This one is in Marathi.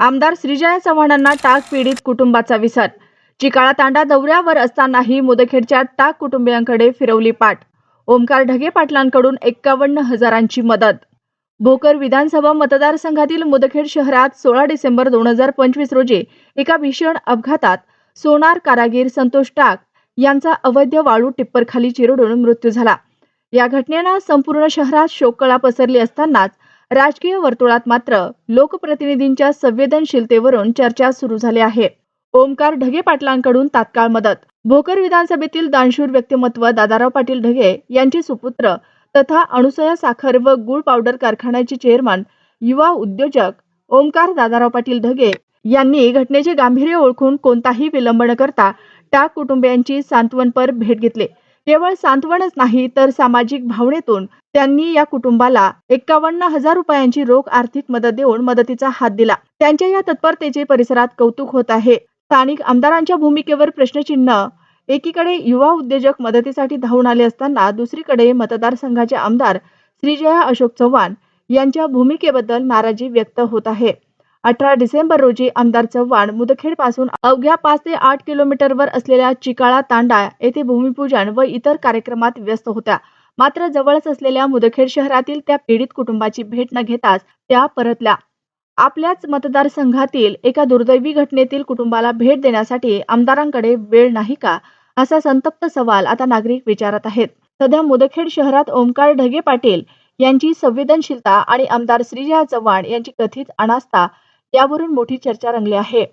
आमदार श्रीजया चव्हाणांना टाक पीडित कुटुंबाचा विसर. चिकाळा तांडा दौऱ्यावर असतानाही मुदखेडच्या टाक कुटुंबियांकडे फिरवली पाठ. ओमकार ढगे पाटलांकडून एक्कावन्न हजारांची मदत. भोकर विधानसभा मतदारसंघातील मुदखेड शहरात सोळा डिसेंबर दोन हजार पंचवीस रोजी एका भीषण अपघातात सोनार कारागीर संतोष टाक यांचा अवैध वाळू टिप्परखाली चिरडून मृत्यू झाला. या घटनेनं संपूर्ण शहरात शोककळा पसरली असतानाच राजकीय वर्तुळात मात्र लोकप्रतिनिधींच्या संवेदनशीलतेवरून चर्चा सुरू झाली आहे. ओमकार ढगे पाटलांकडून तात्काळ मदत. भोकर विधानसभेतील दानशूर व्यक्तिमत्व दादाराव पाटील ढगे यांचे सुपुत्र तथा अणुसया साखर व गुळ पावडर कारखान्याचे चेअरमन युवा उद्योजक ओमकार दादाराव पाटील ढगे यांनी घटनेचे गांभीर्य ओळखून कोणताही विलंब न करता टाक कुटुंबियांची सांत्वनपर भेट घेतली. केवळ सांत्वनच नाही तर सामाजिक भावनेतून त्यांनी या कुटुंबाला एक्कावन्न हजार रुपयांची रोख आर्थिक मदत देऊन मदतीचा हात दिला. त्यांच्या या तत्परतेचे परिसरात कौतुक होत आहे. स्थानिक आमदारांच्या भूमिकेवर प्रश्नचिन्ह एकीकडे युवा उद्योजक मदतीसाठी धावून आले असताना दुसरीकडे मतदारसंघाचे आमदार श्रीजया अशोक चव्हाण यांच्या भूमिकेबद्दल नाराजी व्यक्त होत आहे. अठरा डिसेंबर रोजी आमदार चव्हाण मुदखेडपासून अवघ्या पाच ते आठ किलोमीटरवर असलेल्या चिकाळा तांडा येथे भूमिपूजन व इतर कार्यक्रमात व्यस्त होत्या. मात्र जवळच असलेल्या मुदखेड शहरातील त्या पीडित कुटुंबाची भेट न घेताच त्या परतल्या. आपल्याच मतदारसंघातील एका दुर्दैवी घटनेतील कुटुंबाला भेट देण्यासाठी आमदारांकडे वेळ नाही का? असा संतप्त सवाल आता नागरिक विचारत आहेत. सध्या मुदखेड शहरात ओमकार ढगे पाटील यांची संवेदनशीलता आणि आमदार श्रीजया चव्हाण यांची कथित अनास्था यावरून मोठी चर्चा रंगली आहे.